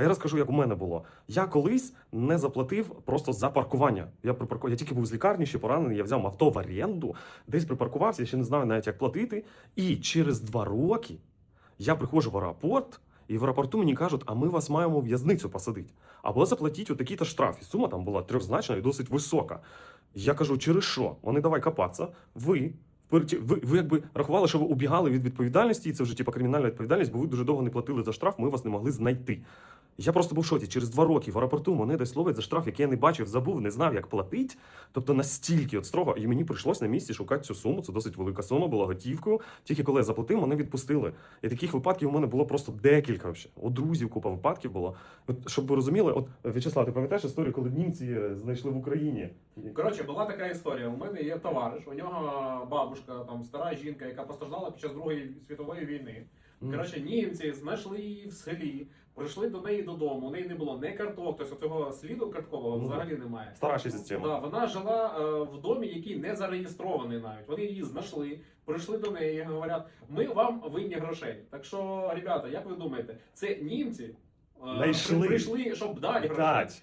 А я розкажу, як у мене було. Я колись не заплатив просто за паркування. Я припарку... я тільки був з лікарні, ще поранений. Я взяв авто в оренду, десь припаркувався, я ще не знаю навіть як платити. І через два роки я приходжу в аеропорт. І в аеропорту мені кажуть, а ми вас маємо в в'язницю посадити. Або заплатіть отакий-то штраф. І сума там була трьохзначна і досить висока. Я кажу, через що? Вони давай копатися. Ви, ви, ви якби рахували, що ви убігали від відповідальності, і це вже типа кримінальна відповідальність, бо ви дуже довго не платили за штраф, ми вас не могли знайти. Я просто був в шоці. Через два роки в аеропорту мене десь ловить за штраф, який я не бачив, забув, не знав, як платити. Тобто настільки от строго, і мені прийшлось на місці шукати цю суму. Це досить велика сума, була готівкою. Тільки коли я заплатив, мене відпустили. І таких випадків у мене було просто декілька. Вообще. У друзів купа випадків було. От, щоб ви розуміли, от В'ячеслав, ти пам'ятаєш історію, коли німці е, знайшли в Україні? Коротше, була така історія. У мене є товариш, у нього бабушка, там стара жінка, яка постраждала під час Другої світової війни. Коротше, німці знайшли її в селі, прийшли до неї додому. У неї не було ні карток, тобто цього сліду карткового Ну, взагалі немає. Стара система. Да, вона жила е, в домі, який не зареєстрований навіть. Вони її знайшли, прийшли до неї і говорять: ми вам винні грошей. Так що, ребята, як ви думаєте, це німці е, прийшли, щоб дати грошей. Дать.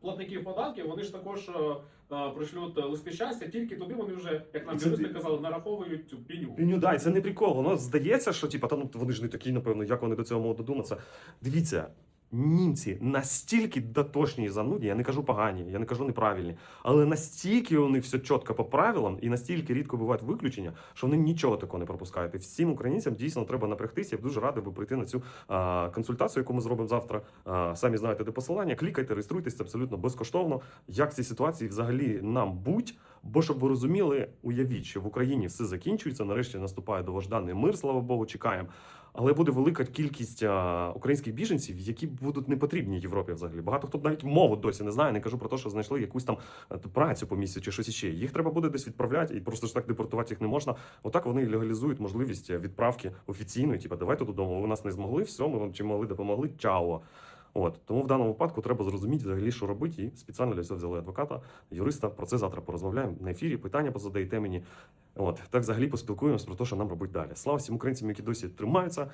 платників податків, вони ж також е, е, пришлють листи щастя, тільки туди вони вже, як нам юристи казали, нараховують цю піню. Піню, да, і це не прикол. Воно здається, що типа, та ну вони ж не такі, напевно, як вони до цього можуть додуматися. Дивіться, німці настільки дотошні і занудні, я не кажу погані, я не кажу неправильні, але настільки вони все чітко по правилам і настільки рідко бувають виключення, що вони нічого такого не пропускають. І всім українцям дійсно треба напрягтися. Я б дуже радий би прийти на цю а, консультацію, яку ми зробимо завтра. А, самі знаєте, де посилання. Клікайте, реєструйтесь абсолютно безкоштовно. Як в цій ситуації взагалі нам будь? Бо щоб ви розуміли, уявіть, що в Україні все закінчується. Нарешті наступає довожданий мир, слава Богу, чекаємо. Але буде велика кількість українських біженців, які будуть не потрібні Європі взагалі. Багато хто навіть мову досі не знає. Не кажу про те, що знайшли якусь там е, працю по місці чи щось іще. Їх треба буде десь відправляти, і просто ж так депортувати їх не можна. Отак вони легалізують можливість відправки офіційної. Типа, давайте додому. Ви нас не змогли, все, ми вам чим могли допомогли. Чао. От тому в даному випадку треба зрозуміти взагалі, що робити, і спеціально для цього взяли адвоката, юриста. Про це завтра порозмовляємо на ефірі. Питання позадаєте мені. От так взагалі поспілкуємось про те, що нам робити далі. Слава всім українцям, які досі тримаються.